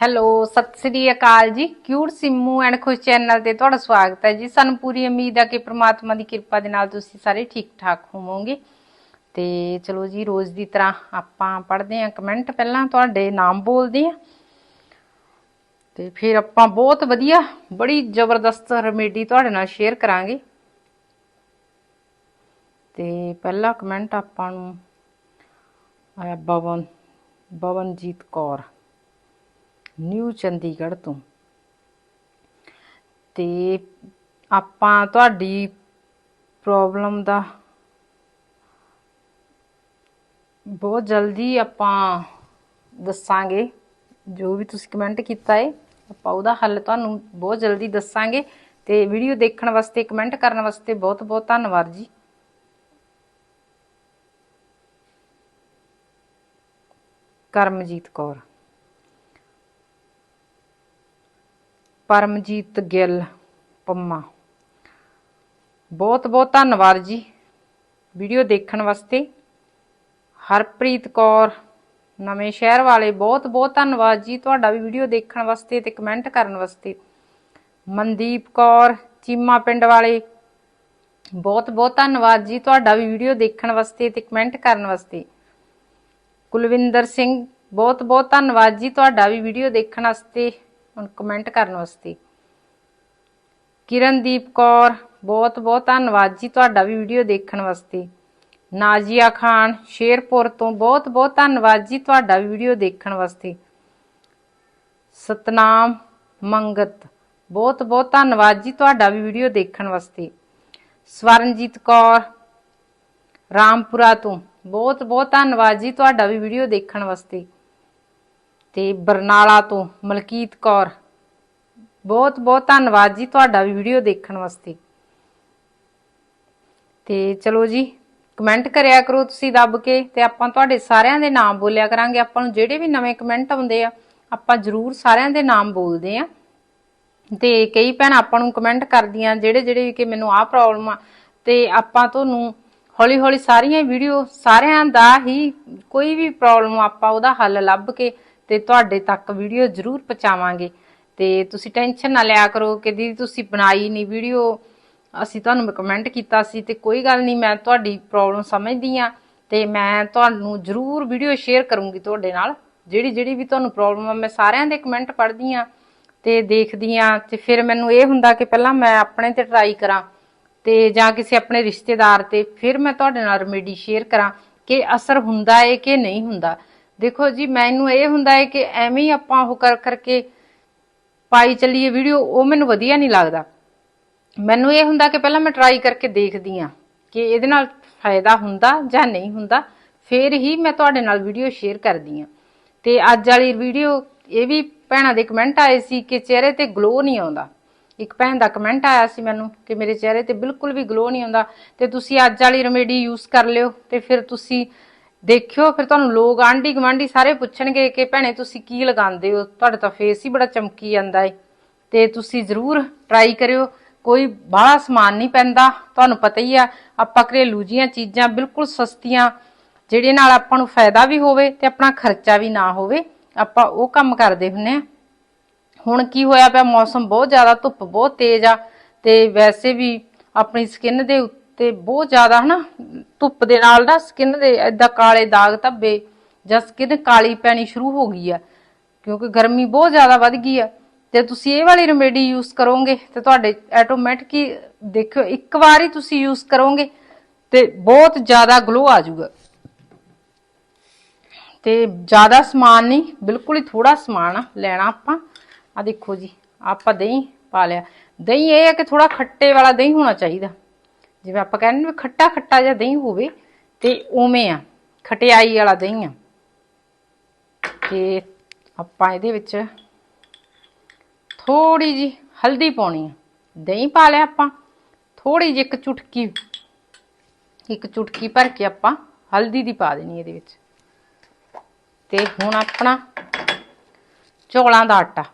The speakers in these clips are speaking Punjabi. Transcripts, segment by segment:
Hello, Sat Sri Akal ji. Cute Simmu and Khush channel ਤੇ ਤੁਹਾਡਾ ਸਵਾਗਤ ਹੈ ਜੀ। ਸਾਨੂੰ ਪੂਰੀ ਉਮੀਦ ਹੈ ਕਿ ਪ੍ਰਮਾਤਮਾ ਦੀ ਕਿਰਪਾ ਦੇ ਨਾਲ ਤੁਸੀਂ ਸਾਰੇ ਠੀਕ ਠਾਕ ਹੋਵੋਗੇ। ਤੇ ਚਲੋ ਜੀ, ਰੋਜ਼ ਦੀ ਤਰ੍ਹਾਂ ਆਪਾਂ ਪੜ੍ਹਦੇ ਹਾਂ ਕਮੈਂਟ। ਪਹਿਲਾਂ ਤੁਹਾਡੇ ਨਾਮ ਬੋਲਦੇ ਹਾਂ। ਤੇ ਫਿਰ ਆਪਾਂ ਬਹੁਤ ਵਧੀਆ, ਬੜੀ ਜ਼ਬਰਦਸਤ ਰੈਮੇਡੀ ਤੁਹਾਡੇ ਨਾਲ ਸ਼ੇਅਰ ਕਰਾਂਗੇ। ਤੇ ਪਹਿਲਾ ਕਮੈਂਟ ਆਪਾਂ ਨੂੰ ਆਇਆ ਬਵਨ, ਬਵਨਜੀਤ ਕੌਰ। ਨਿਊ ਚੰਡੀਗੜ੍ਹ ਤੋਂ। ਤੇ ਆਪਾਂ ਤੁਹਾਡੀ ਪ੍ਰੋਬਲਮ ਦਾ ਬਹੁਤ ਜਲਦੀ ਆਪਾਂ ਦੱਸਾਂਗੇ। ਜੋ ਵੀ ਤੁਸੀਂ ਕਮੈਂਟ ਕੀਤਾ ਹੈ ਆਪਾਂ ਉਹਦਾ ਹੱਲ ਤੁਹਾਨੂੰ ਬਹੁਤ ਜਲਦੀ ਦੱਸਾਂਗੇ। ਤੇ ਵੀਡੀਓ ਦੇਖਣ ਵਾਸਤੇ ਕਮੈਂਟ ਕਰਨ ਵਾਸਤੇ ਬਹੁਤ ਬਹੁਤ ਧੰਨਵਾਦ ਜੀ। ਕਰਮਜੀਤ ਕੌਰ। ਪਰਮਜੀਤ ਗਿੱਲ ਪੰਮਾ। ਬਹੁਤ ਬਹੁਤ ਧੰਨਵਾਦ ਜੀ ਵੀਡੀਓ ਦੇਖਣ ਵਾਸਤੇ। ਹਰਪ੍ਰੀਤ ਕੌਰ, ਨਵੇਂ ਸ਼ਹਿਰ ਵਾਲੇ, ਬਹੁਤ ਬਹੁਤ ਧੰਨਵਾਦ ਜੀ ਤੁਹਾਡਾ ਵੀ ਵੀਡੀਓ ਦੇਖਣ ਵਾਸਤੇ ਤੇ ਕਮੈਂਟ ਕਰਨ ਵਾਸਤੇ। ਮਨਦੀਪ ਕੌਰ, ਚੀਮਾ ਪਿੰਡ ਵਾਲੇ, ਬਹੁਤ ਬਹੁਤ ਧੰਨਵਾਦ ਜੀ ਤੁਹਾਡਾ ਵੀ ਵੀਡੀਓ ਦੇਖਣ ਵਾਸਤੇ ਤੇ ਕਮੈਂਟ ਕਰਨ ਵਾਸਤੇ। ਕੁਲਵਿੰਦਰ ਸਿੰਘ, ਬਹੁਤ ਬਹੁਤ ਧੰਨਵਾਦ ਜੀ ਤੁਹਾਡਾ ਵੀ ਵੀਡੀਓ ਦੇਖਣ ਵਾਸਤੇ। ਹੁਣ ਕਮੈਂਟ ਕਰਨ ਵਾਸਤੇ। ਕਿਰਨਦੀਪ ਕੌਰ, ਬਹੁਤ ਬਹੁਤ ਧੰਨਵਾਦ ਜੀ ਤੁਹਾਡਾ ਵੀ ਵੀਡੀਓ ਦੇਖਣ ਵਾਸਤੇ। ਨਾਜ਼ੀਆ ਖਾਨ, ਸ਼ੇਰਪੁਰ ਤੋਂ ਬਹੁਤ ਬਹੁਤ ਧੰਨਵਾਦ ਜੀ ਤੁਹਾਡਾ ਵੀ ਵੀਡੀਓ ਦੇਖਣ ਵਾਸਤੇ। ਸਤਨਾਮ ਮੰਗਤ, ਬਹੁਤ ਬਹੁਤ ਧੰਨਵਾਦ ਜੀ ਤੁਹਾਡਾ ਵੀ ਵੀਡੀਓ ਦੇਖਣ ਵਾਸਤੇ। ਸਵਰਨਜੀਤ ਕੌਰ, ਰਾਮਪੁਰਾ ਤੋਂ ਬਹੁਤ ਬਹੁਤ ਧੰਨਵਾਦ ਜੀ ਤੁਹਾਡਾ ਵੀ ਵੀਡੀਓ ਦੇਖਣ ਵਾਸਤੇ। ਤੇ ਬਰਨਾਲਾ ਤੋਂ ਮਲਕੀਤ ਕੌਰ। ਬਹੁਤ ਬਹੁਤ ਧੰਨਵਾਦ ਜੀ ਤੁਹਾਡਾ ਵੀ ਵੀਡੀਓ ਦੇਖਣ ਵਾਸਤੇ। ਤੇ ਚਲੋ ਜੀ ਕਮੈਂਟ ਕਰਿਆ ਕਰੋ ਤੁਸੀਂ ਦੱਬ ਕੇ ਤੇ ਆਪਾਂ ਤੁਹਾਡੇ ਸਾਰਿਆਂ ਦੇ ਨਾਮ ਬੋਲਿਆ ਕਰਾਂਗੇ। ਆਪਾਂ ਨੂੰ ਜਿਹੜੇ ਵੀ ਨਵੇਂ ਕਮੈਂਟ ਆਉਂਦੇ ਆ, ਆਪਾਂ ਜ਼ਰੂਰ ਸਾਰਿਆਂ ਦੇ ਨਾਮ ਬੋਲਦੇ ਆ। ਤੇ ਕਈ ਭੈਣ ਆਪਾਂ ਨੂੰ ਕਮੈਂਟ ਕਰਦੀਆਂ, ਜਿਹੜੇ ਜਿਹੜੇ ਕਿ ਮੈਨੂੰ ਆਹ ਪ੍ਰੋਬਲਮ ਆ, ਤੇ ਆਪਾਂ ਤੁਹਾਨੂੰ ਹੌਲੀ ਹੌਲੀ ਸਾਰੀਆਂ ਵੀਡੀਓ ਸਾਰਿਆਂ ਦਾ ਹੀ ਕੋਈ ਵੀ ਪ੍ਰੋਬਲਮ ਆਪਾਂ ਉਹਦਾ ਹੱਲ ਲੱਭ ਕੇ ਤੇ ਤੁਹਾਡੇ ਤੱਕ ਵੀਡੀਓ ਜ਼ਰੂਰ ਪਹੁੰਚਾਵਾਂਗੇ। ਤੇ ਤੁਸੀਂ ਟੈਨਸ਼ਨ ਨਾ ਲਿਆ ਕਰੋ ਕਿ ਦੀਦੀ ਤੁਸੀਂ ਬਣਾਈ ਨਹੀਂ ਵੀਡੀਓ। ਅਸੀਂ ਤੁਹਾਨੂੰ ਕਮੈਂਟ ਕੀਤਾ ਸੀ ਤੇ ਕੋਈ ਗੱਲ ਨਹੀਂ, ਮੈਂ ਤੁਹਾਡੀ ਪ੍ਰੋਬਲਮ ਸਮਝਦੀ ਆ ਤੇ ਮੈਂ ਤੁਹਾਨੂੰ ਜ਼ਰੂਰ ਵੀਡੀਓ ਸ਼ੇਅਰ ਕਰੂੰਗੀ ਤੁਹਾਡੇ ਨਾਲ। ਜਿਹੜੀ ਜਿਹੜੀ ਵੀ ਤੁਹਾਨੂੰ ਪ੍ਰੋਬਲਮ ਆ, ਮੈਂ ਸਾਰਿਆਂ ਦੇ ਕਮੈਂਟ ਪੜ੍ਹਦੀ ਆ ਤੇ ਦੇਖਦੀ ਆ ਤੇ ਫਿਰ ਮੈਨੂੰ ਇਹ ਹੁੰਦਾ ਕਿ ਪਹਿਲਾਂ ਮੈਂ ਆਪਣੇ ਤੇ ਟਰਾਈ ਕਰਾਂ ਤੇ ਜਾਂ ਕਿਸੇ ਆਪਣੇ ਰਿਸ਼ਤੇਦਾਰ ਤੇ ਫਿਰ ਮੈਂ ਤੁਹਾਡੇ ਨਾਲ ਰੈਮੇਡੀ ਸ਼ੇਅਰ ਕਰਾਂ ਕਿ ਅਸਰ ਹੁੰਦਾ ਹੈ ਕਿ ਨਹੀਂ ਹੁੰਦਾ। ਦੇਖੋ ਜੀ, ਮੈਨੂੰ ਇਹ ਹੁੰਦਾ ਹੈ ਕਿ ਐਵੇਂ ਹੀ ਆਪਾਂ ਉਹ ਕਰ ਕਰਕੇ ਪਾਈ ਚੱਲੀਏ ਵੀਡੀਓ, ਉਹ ਮੈਨੂੰ ਵਧੀਆ ਨਹੀਂ ਲੱਗਦਾ। ਮੈਨੂੰ ਇਹ ਹੁੰਦਾ ਕਿ ਪਹਿਲਾਂ ਮੈਂ ਟਰਾਈ ਕਰਕੇ ਦੇਖਦੀ ਆ ਕਿ ਇਹਦੇ ਨਾਲ ਫਾਇਦਾ ਹੁੰਦਾ ਜਾਂ ਨਹੀਂ ਹੁੰਦਾ। ਫਿਰ ਹੀ ਮੈਂ ਤੁਹਾਡੇ ਨਾਲ ਵੀਡੀਓ ਸ਼ੇਅਰ ਕਰਦੀ ਆ ਤੇ ਅੱਜ ਵਾਲੀ ਵੀਡੀਓ, ਇਹ ਵੀ ਭੈਣਾਂ ਦੇ ਕਮੈਂਟ ਆਏ ਸੀ ਕਿ ਚਿਹਰੇ ਤੇ ਗਲੋ ਨਹੀਂ ਆਉਂਦਾ। ਇੱਕ ਭੈਣ ਦਾ ਕਮੈਂਟ ਆਇਆ ਸੀ ਮੈਨੂੰ ਕਿ ਮੇਰੇ ਚਿਹਰੇ ਤੇ ਬਿਲਕੁਲ ਵੀ ਗਲੋ ਨਹੀਂ ਆਉਂਦਾ। ਤੇ ਤੁਸੀਂ ਅੱਜ ਵਾਲੀ ਰੈਮੇਡੀ ਯੂਜ਼ ਕਰ ਲਿਓ ਤੇ ਫਿਰ ਤੁਸੀਂ ਦੇਖਿਓ, ਫਿਰ ਤੁਹਾਨੂੰ ਲੋਕ ਆਂਢੀ ਗਵਾਂਢੀ ਸਾਰੇ ਪੁੱਛਣਗੇ ਕਿ ਭੈਣੇ ਤੁਸੀਂ ਕੀ ਲਗਾਉਂਦੇ ਹੋ? ਤੁਹਾਡਾ ਤਾਂ ਫੇਸ ਹੀ ਬੜਾ ਚਮਕੀ ਜਾਂਦਾ ਏ। ਤੇ ਤੁਸੀਂ ਜ਼ਰੂਰ ਟਰਾਈ ਕਰਿਓ। ਕੋਈ ਬਾਹਲਾ ਸਮਾਨ ਨਹੀਂ ਪੈਂਦਾ, ਤੁਹਾਨੂੰ ਪਤਾ ਹੀ ਆ, ਆਪਾਂ ਘਰੇਲੂ ਜੀਆਂ ਚੀਜ਼ਾਂ ਬਿਲਕੁਲ ਸਸਤੀਆਂ, ਜਿਹੜੇ ਨਾਲ ਆਪਾਂ ਨੂੰ ਫਾਇਦਾ ਵੀ ਹੋਵੇ ਤੇ ਆਪਣਾ ਖਰਚਾ ਵੀ ਨਾ ਹੋਵੇ, ਆਪਾਂ ਉਹ ਕੰਮ ਕਰਦੇ ਹੁੰਨੇ ਆ। ਹੁਣ ਕੀ ਹੋਇਆ ਪਿਆ, ਮੌਸਮ ਬਹੁਤ ਜ਼ਿਆਦਾ ਧੁੱਪ ਬਹੁਤ ਤੇਜ਼ ਆ, ਤੇ ਵੈਸੇ ਵੀ ਆਪਣੀ ਸਕਿਨ ਦੇ ਤੇ ਬਹੁਤ ਜ਼ਿਆਦਾ ਹਨਾ, ਧੁੱਪ ਦੇ ਨਾਲ ਨਾ ਸਕਿਨ ਦੇ ਏਦਾਂ ਕਾਲੇ ਦਾਗ ਧੱਬੇ ਜਾਂ ਸਕਿਨ ਕਾਲੀ ਪੈਣੀ ਸ਼ੁਰੂ ਹੋ ਗਈ ਆ, ਕਿਉਂਕਿ ਗਰਮੀ ਬਹੁਤ ਜ਼ਿਆਦਾ ਵੱਧ ਗਈ ਆ। ਤੇ ਤੁਸੀਂ ਇਹ ਵਾਲੀ ਰੈਮੇਡੀ ਯੂਜ਼ ਕਰੋਗੇ ਤੇ ਤੁਹਾਡੇ ਆਟੋਮੈਟਿਕ ਹੀ ਦੇਖਿਓ, ਇੱਕ ਵਾਰ ਹੀ ਤੁਸੀਂ ਯੂਜ਼ ਕਰੋਗੇ ਤੇ ਬਹੁਤ ਜ਼ਿਆਦਾ ਗਲੋ ਆ ਜਾਊਗਾ। ਤੇ ਜ਼ਿਆਦਾ ਸਮਾਨ ਨਹੀਂ, ਬਿਲਕੁਲ ਹੀ ਥੋੜਾ ਸਮਾਨ ਲੈਣਾ ਆਪਾਂ। ਆ ਦੇਖੋ ਜੀ, ਆਪਾਂ ਦਹੀਂ ਪਾ ਲਿਆ। ਦਹੀਂ ਇਹ ਹੈ ਕਿ ਥੋੜਾ ਖੱਟੇ ਵਾਲਾ ਦਹੀਂ ਹੋਣਾ ਚਾਹੀਦਾ। ਜਿਵੇਂ ਆਪਾਂ ਕਹਿੰਦੇ ਨੇ ਖੱਟਾ ਖੱਟਾ ਜਿਹਾ ਦਹੀਂ ਹੋਵੇ ਤੇ ਉਵੇਂ ਆ, ਖਟਿਆਈ ਵਾਲਾ ਦਹੀਂ ਆ। ਤੇ ਆਪਾਂ ਇਹਦੇ ਵਿੱਚ ਥੋੜੀ ਜੀ ਹਲਦੀ ਪਾਉਣੀ ਆ। ਦਹੀਂ ਪਾ ਲਿਆ ਆਪਾਂ ਥੋੜੀ ਜਿਹੀ ਇੱਕ ਚੁਟਕੀ ਇੱਕ ਚੁਟਕੀ ਭਰ ਕੇ ਆਪਾਂ ਹਲਦੀ ਦੀ ਪਾ ਦੇਣੀ ਇਹਦੇ ਵਿੱਚ। ਤੇ ਹੁਣ ਆਪਣਾ ਚੌਲਾਂ ਦਾ ਆਟਾ।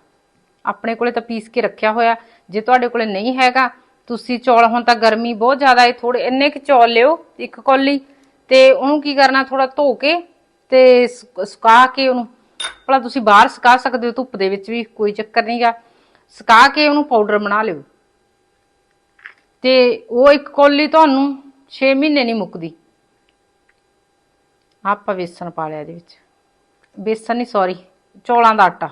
ਆਪਣੇ ਕੋਲੇ ਤਾਂ ਪੀਸ ਕੇ ਰੱਖਿਆ ਹੋਇਆ, ਜੇ ਤੁਹਾਡੇ ਕੋਲੇ ਨਹੀਂ ਹੈਗਾ ਤੁਸੀਂ ਚੌਲ ਹੁਣ ਤਾਂ ਗਰਮੀ ਬਹੁਤ ਜ਼ਿਆਦਾ ਹੈ ਥੋੜੇ ਇੰਨੇ ਕੁ ਚੌਲ ਲਿਓ, ਇੱਕ ਕੌਲੀ। ਤੇ ਉਹਨੂੰ ਕੀ ਕਰਨਾ ਥੋੜਾ ਧੋ ਕੇ ਤੇ ਸੁ- ਸੁਕਾ ਕੇ ਉਹਨੂੰ। ਭਲਾ ਤੁਸੀਂ ਬਾਹਰ ਸੁਕਾ ਸਕਦੇ ਹੋ, ਧੁੱਪ ਦੇ ਵਿੱਚ ਵੀ ਕੋਈ ਚੱਕਰ ਨਹੀਂਗਾ ਸੁਕਾ ਕੇ ਉਹਨੂੰ ਪਾਊਡਰ ਬਣਾ ਲਿਓ। ਤੇ ਉਹ ਇੱਕ ਕੌਲੀ ਤੁਹਾਨੂੰ 6 ਮਹੀਨੇ ਨਹੀਂ ਮੁੱਕਦੀ। ਆਪਾਂ ਵੇਸਣ ਪਾ ਲਿਆ ਇਹਦੇ ਵਿੱਚ। ਬੇਸਣ ਨਹੀਂ ਸੌਰੀ ਚੌਲਾਂ ਦਾ ਆਟਾ।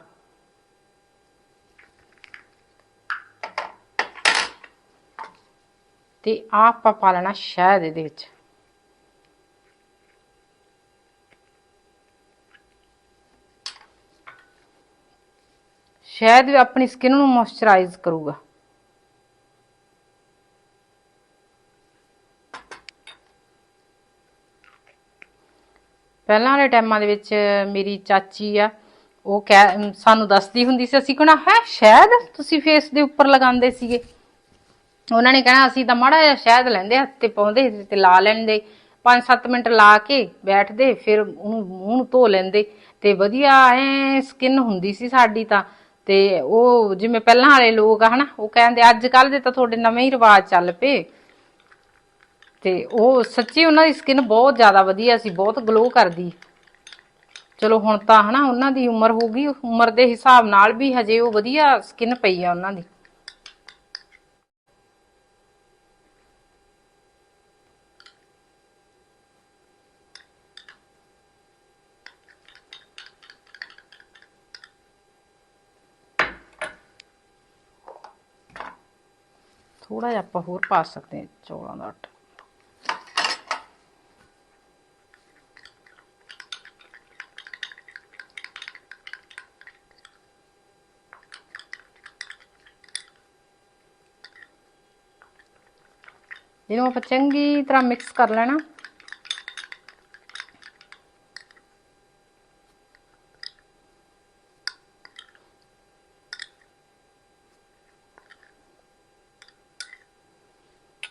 ਤੇ ਆਹ ਆਪਾਂ ਪਾ ਲੈਣਾ ਸ਼ਹਿਦ ਇਹਦੇ ਵਿੱਚ। ਸ਼ਹਿਦ ਵੀ ਆਪਣੀ ਸਕਿਨ ਨੂੰ ਮੋਇਸਚਰਾਈਜ਼ ਕਰੂਗਾ। ਪਹਿਲਾਂ ਵਾਲੇ ਟਾਈਮਾਂ ਦੇ ਵਿੱਚ ਮੇਰੀ ਚਾਚੀ ਆ, ਉਹ ਕਹਿ, ਸਾਨੂੰ ਦੱਸਦੀ ਹੁੰਦੀ ਸੀ, ਅਸੀਂ ਕਹਣਾ ਹੈ ਸ਼ਾਇਦ ਤੁਸੀਂ ਫੇਸ ਦੇ ਉੱਪਰ ਲਗਾਉਂਦੇ ਸੀਗੇ। ਉਹਨਾਂ ਨੇ ਕਹਿਣਾ, ਅਸੀਂ ਤਾਂ ਮਾੜਾ ਜਿਹਾ ਸ਼ਹਿਦ ਲੈਂਦੇ ਹੱਥ ਤੇ ਪਾਉਂਦੇ ਤੇ ਲਾ ਲੈਂਦੇ। 5-7 ਮਿੰਟ ਲਾ ਕੇ ਬੈਠਦੇ, ਫਿਰ ਉਹਨੂੰ ਮੂੰਹ ਨੂੰ ਧੋ ਲੈਂਦੇ। ਤੇ ਵਧੀਆ ਐ ਸਕਿਨ ਹੁੰਦੀ ਸੀ ਸਾਡੀ ਤਾਂ। ਤੇ ਉਹ ਜਿਵੇਂ ਪਹਿਲਾਂ ਵਾਲੇ ਲੋਕ ਆ ਹਨਾ, ਉਹ ਕਹਿੰਦੇ, ਅੱਜ ਕੱਲ ਦੇ ਤਾਂ ਤੁਹਾਡੇ ਨਵੇਂ ਹੀ ਰਿਵਾਜ ਚੱਲ ਪਏ। ਤੇ ਉਹ ਸੱਚੀ ਉਹਨਾਂ ਦੀ ਸਕਿਨ ਬਹੁਤ ਜ਼ਿਆਦਾ ਵਧੀਆ ਸੀ, ਬਹੁਤ ਗਲੋ ਕਰਦੀ। ਚਲੋ ਹੁਣ ਤਾਂ ਹਨਾ, ਉਹਨਾਂ ਦੀ ਉਮਰ ਹੋ ਗਈ, ਉਮਰ ਦੇ ਹਿਸਾਬ ਨਾਲ ਵੀ ਹਜੇ ਉਹ ਵਧੀਆ ਸਕਿਨ ਪਈ ਆ ਉਹਨਾਂ ਦੀ। ਥੋੜਾ ਜਿਹਾ ਆਪਾਂ ਹੋਰ ਪਾ ਸਕਦੇ ਹਾਂ ਚੌਲਾਂ ਦਾ ਆਟਾ। ਇਹਨੂੰ ਆਪਾਂ ਚੰਗੀ ਤਰ੍ਹਾਂ ਮਿਕਸ ਕਰ ਲੈਣਾ।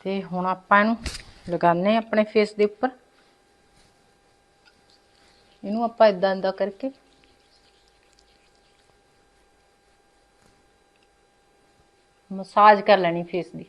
ਤੇ ਹੁਣ ਆਪਾਂ ਇਹਨੂੰ ਲਗਾਉਂਦੇ ਹਾਂ ਆਪਣੇ ਫੇਸ ਦੇ ਉੱਪਰ। ਇਹਨੂੰ ਆਪਾਂ ਇਦਾਂ ਇਦਾਂ ਕਰਕੇ ਮਸਾਜ ਕਰ ਲੈਣੀ ਫੇਸ ਦੀ।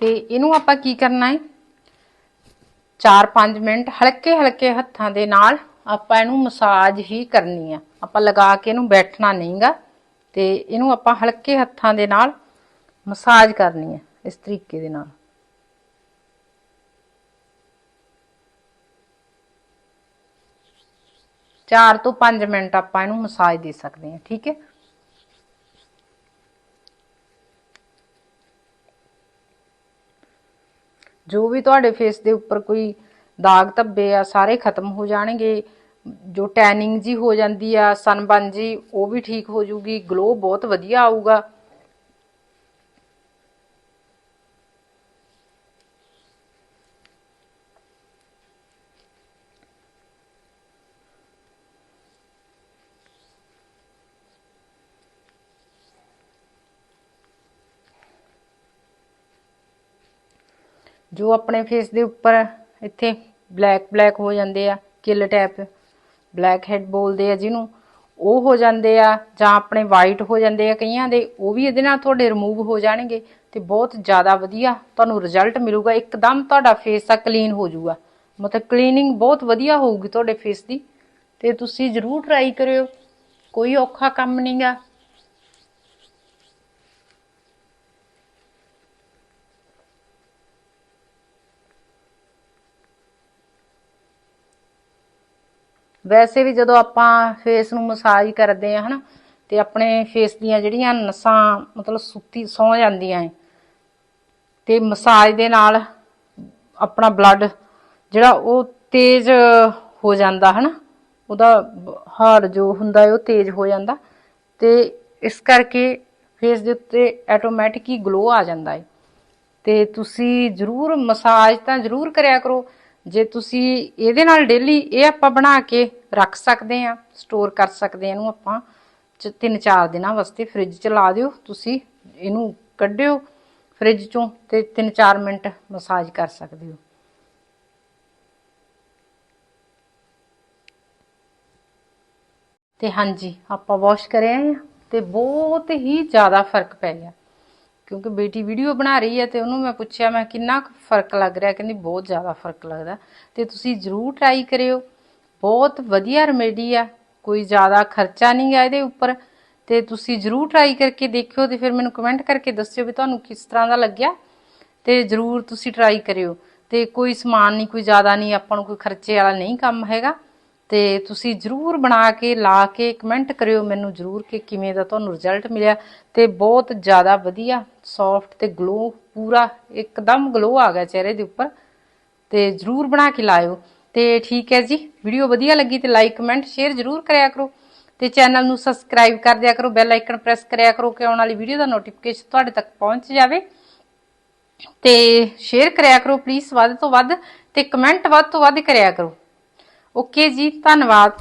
ਤੇ ਇਹਨੂੰ ਆਪਾਂ ਕੀ ਕਰਨਾ ਹੈ? 4-5 ਮਿੰਟ ਹਲਕੇ ਹਲਕੇ ਹੱਥਾਂ ਦੇ ਨਾਲ ਆਪਾਂ ਇਹਨੂੰ ਮਸਾਜ ਹੀ ਕਰਨੀ ਆ। ਆਪਾਂ ਲਗਾ ਕੇ ਇਹਨੂੰ ਬੈਠਣਾ ਨਹੀਂਗਾ ਤੇ ਇਹਨੂੰ ਆਪਾਂ ਹਲਕੇ ਹੱਥਾਂ ਦੇ ਨਾਲ ਮਸਾਜ ਕਰਨੀ ਹੈ ਇਸ ਤਰੀਕੇ ਦੇ ਨਾਲ। ਚਾਰ ਤੋਂ 5 ਮਿੰਟ ਆਪਾਂ ਇਹਨੂੰ ਮਸਾਜ ਦੇ ਸਕਦੇ ਹਾਂ ਠੀਕ ਹੈ? ਜੋ ਵੀ ਤੁਹਾਡੇ ਫੇਸ ਦੇ ਉੱਪਰ ਕੋਈ ਦਾਗ ਧੱਬੇ ਆ, ਸਾਰੇ ਖਤਮ ਹੋ ਜਾਣਗੇ। ਜੋ ਟੈਨਿੰਗ ਜੀ ਹੋ ਜਾਂਦੀ ਆ ਸਨਬਨ ਜੀ, ਉਹ ਵੀ ਠੀਕ ਹੋ ਜੂਗੀ ਗਲੋ ਬਹੁਤ ਵਧੀਆ ਆਊਗਾ। ਜੋ ਆਪਣੇ ਫੇਸ ਦੇ ਉੱਪਰ ਇੱਥੇ ਬਲੈਕ ਬਲੈਕ ਹੋ ਜਾਂਦੇ ਆ ਕਿਲ ਟੈਪ ਬਲੈਕ ਹੈਡ ਬੋਲਦੇ ਆ ਜਿਹਨੂੰ, ਉਹ ਹੋ ਜਾਂਦੇ ਆ ਜਾਂ ਆਪਣੇ ਵਾਈਟ ਹੋ ਜਾਂਦੇ ਆ ਕਈਆਂ ਦੇ, ਉਹ ਵੀ ਇਹਦੇ ਨਾਲ ਤੁਹਾਡੇ ਰਿਮੂਵ ਹੋ ਜਾਣਗੇ ਤੇ ਬਹੁਤ ਜ਼ਿਆਦਾ ਵਧੀਆ ਤੁਹਾਨੂੰ ਰਿਜ਼ਲਟ ਮਿਲੂਗਾ, ਇੱਕਦਮ ਤੁਹਾਡਾ ਫੇਸ ਆ ਕਲੀਨ ਹੋ ਜਾਊਗਾ। ਮਤਲਬ ਕਲੀਨਿੰਗ ਬਹੁਤ ਵਧੀਆ ਹੋਊਗੀ ਤੁਹਾਡੇ ਫੇਸ ਦੀ ਤੇ ਤੁਸੀਂ ਜ਼ਰੂਰ ਟਰਾਈ ਕਰਿਓ, ਕੋਈ ਔਖਾ ਕੰਮ ਨਹੀਂਗਾ ਵੈਸੇ ਵੀ ਜਦੋਂ ਆਪਾਂ ਫੇਸ ਨੂੰ ਮਸਾਜ ਕਰਦੇ ਆ ਹਨਾ, ਤੇ ਆਪਣੇ ਫੇਸ ਦੀਆਂ ਜਿਹੜੀਆਂ ਨਸਾਂ ਮਤਲਬ ਸੁੱਤੀ, ਸੌ ਜਾਂਦੀਆਂ ਏ ਤੇ ਮਸਾਜ ਦੇ ਨਾਲ ਆਪਣਾ ਬਲੱਡ ਜਿਹੜਾ ਉਹ ਤੇਜ਼ ਹੋ ਜਾਂਦਾ, ਹਨਾ, ਉਹਦਾ ਹਾਰਟ ਜੋ ਹੁੰਦਾ ਹੈ ਉਹ ਤੇਜ਼ ਹੋ ਜਾਂਦਾ, ਤੇ ਇਸ ਕਰਕੇ ਫੇਸ ਦੇ ਉੱਤੇ ਆਟੋਮੈਟਿਕ ਹੀ ਗਲੋ ਆ ਜਾਂਦਾ ਹੈ ਤੇ ਤੁਸੀਂ ਜ਼ਰੂਰ ਮਸਾਜ ਤਾਂ ਜ਼ਰੂਰ ਕਰਿਆ ਕਰੋ ਜੇ ਤੁਸੀਂ ਇਹਦੇ ਨਾਲ ਡੇਲੀ ਇਹ ਆਪਾਂ ਬਣਾ ਕੇ ਰੱਖ ਸਕਦੇ ਆ ਸਟੋਰ ਕਰ ਸਕਦੇ ਆ ਇਹਨੂੰ ਆਪਾਂ, ਚ- ਤਿੰਨ ਚਾਰ ਦਿਨਾਂ ਵਾਸਤੇ ਫ੍ਰਿਜ 'ਚ ਲਾ ਦਿਓ, ਤੁਸੀਂ ਇਹਨੂੰ ਕੱਢਿਓ ਫ੍ਰਿਜ 'ਚੋਂ ਤੇ 3-4 ਮਿੰਟ ਮਸਾਜ ਕਰ ਸਕਦੇ ਹੋ। ਤੇ ਹਾਂਜੀ, ਆਪਾਂ ਵਾਸ਼ ਕਰਿਆ ਆ ਤੇ ਬਹੁਤ ਹੀ ਜ਼ਿਆਦਾ ਫ਼ਰਕ ਪੈ ਗਿਆ। ਕਿਉਂਕਿ ਬੇਟੀ ਵੀਡੀਓ ਬਣਾ ਰਹੀ ਹੈ ਤੇ ਉਹਨੂੰ ਮੈਂ ਪੁੱਛਿਆ, ਮੈਂ ਕਿੰਨਾ ਕੁ ਫ਼ਰਕ ਲੱਗ ਰਿਹਾ? ਕਹਿੰਦੀ, ਬਹੁਤ ਜ਼ਿਆਦਾ ਫ਼ਰਕ ਲੱਗਦਾ ਤੇ ਤੁਸੀਂ ਜ਼ਰੂਰ ਟਰਾਈ ਕਰਿਓ। ਬਹੁਤ ਵਧੀਆ ਰੈਮੇਡੀ ਆ। ਕੋਈ ਜ਼ਿਆਦਾ ਖਰਚਾ ਨਹੀਂ ਗਾ ਇਹਦੇ ਉੱਪਰ। ਤੇ ਤੁਸੀਂ ਜ਼ਰੂਰ ਟਰਾਈ ਕਰਕੇ ਦੇਖਿਓ ਤੇ ਫਿਰ ਮੈਨੂੰ ਕਮੈਂਟ ਕਰਕੇ ਦੱਸਿਓ ਵੀ ਤੁਹਾਨੂੰ ਕਿਸ ਤਰ੍ਹਾਂ ਦਾ ਲੱਗਿਆ। ਤੇ ਜ਼ਰੂਰ ਤੁਸੀਂ ਟਰਾਈ ਕਰਿਓ। ਤੇ ਕੋਈ ਸਮਾਨ ਨਹੀਂ, ਕੋਈ ਜ਼ਿਆਦਾ ਨਹੀਂ, ਆਪਾਂ ਨੂੰ ਕੋਈ ਖਰਚੇ ਵਾਲਾ ਨਹੀਂ ਕੰਮ ਹੈਗਾ। ਤੇ ਤੁਸੀਂ ਜਰੂਰ ਬਣਾ ਕੇ, ਲਾ ਕੇ ਕਮੈਂਟ ਕਰਿਓ ਮੈਨੂੰ ਜਰੂਰ ਕਿ ਕਿਵੇਂ ਦਾ ਤੁਹਾਨੂੰ ਰਿਜ਼ਲਟ ਮਿਲਿਆ। ਤੇ ਬਹੁਤ ਜ਼ਿਆਦਾ ਵਧੀਆ ਸੌਫਟ ਤੇ ਗਲੋ ਪੂਰਾ, ਇੱਕਦਮ ਗਲੋ ਆ ਗਿਆ ਚਿਹਰੇ ਦੇ ਉੱਪਰ। ਤੇ ਜਰੂਰ ਬਣਾ ਕੇ ਲਾਇਓ। ਤੇ ਠੀਕ ਹੈ ਜੀ ਵੀਡੀਓ ਵਧੀਆ ਲੱਗੀ ਤੇ ਲਾਈਕ ਕਮੈਂਟ ਸ਼ੇਅਰ ਜਰੂਰ ਕਰਿਆ ਕਰੋ। ਤੇ ਚੈਨਲ ਨੂੰ ਸਬਸਕ੍ਰਾਈਬ ਕਰ ਦਿਆ ਕਰੋ ਬੈਲ ਆਈਕਨ ਪ੍ਰੈਸ ਕਰਿਆ ਕਰੋ ਕਿ ਆਉਣ ਵਾਲੀ ਵੀਡੀਓ ਦਾ ਨੋਟੀਫਿਕੇਸ਼ਨ ਤੁਹਾਡੇ ਤੱਕ ਪਹੁੰਚ ਜਾਵੇ। ਤੇ ਸ਼ੇਅਰ ਕਰਿਆ ਕਰੋ ਪਲੀਜ਼ ਵੱਧ ਤੋਂ ਵੱਧ ਤੇ ਕਮੈਂਟ ਵੱਧ ਤੋਂ ਵੱਧ ਕਰਿਆ ਕਰੋ। ਓਕੇ ਜੀ ਧੰਨਵਾਦ।